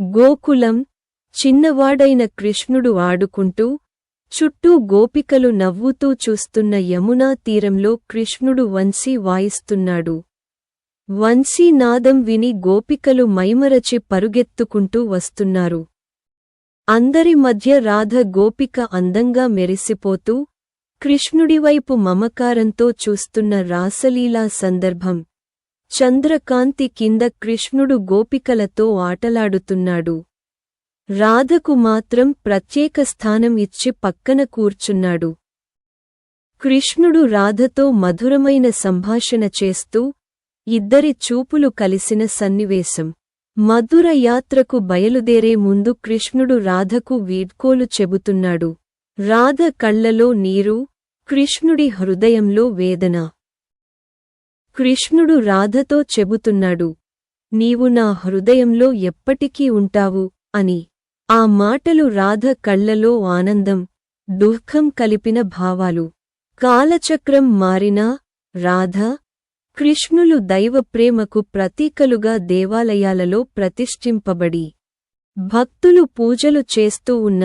గోకులం చిన్నవాడైన కృష్ణుడు ఆడుకుంటూ చుట్టూ గోపికలు నవ్వుతూ చూస్తున్న యమునా తీరంలో కృష్ణుడు వంశీ వాయిస్తున్నాడు. వంశీ నాదం విని గోపికలు మైమరచి పరుగెత్తుకుంటూ వస్తున్నారు. అందరి మధ్య రాధ గోపిక అందంగా మెరిసిపోతూ కృష్ణుడివైపు మమకారంతో చూస్తున్న రాసలీలా సందర్భం. చంద్రకాంతి కింద కృష్ణుడు గోపికలతో ఆటలాడుతున్నాడు. రాధకు మాత్రం ప్రత్యేక స్థానం ఇచ్చి పక్కన కూర్చున్నాడు. కృష్ణుడు రాధతో మధురమైన సంభాషణ చేస్తూ ఇద్దరి చూపులు కలిసిన సన్నివేశం. మధుర యాత్రకు బయలుదేరే ముందు కృష్ణుడు రాధకు వీడ్కోలు చెబుతున్నాడు. రాధ కళ్ళలో నీరు కృష్ణుడి హృదయంలో వేదన. కృష్ణుడు రాధతో చెబుతున్నాడు నీవు నా హృదయంలో ఎప్పటికీ ఉంటావు అని. ఆ మాటలు రాధ కళ్ళలో ఆనందం దుఃఖం కలిపిన భావాలు. కాలచక్రం మారినా రాధ కృష్ణులు దైవప్రేమకు ప్రతీకలుగా దేవాలయాలలో ప్రతిష్ఠింపబడి భక్తులు పూజలు చేస్తూ ఉన్న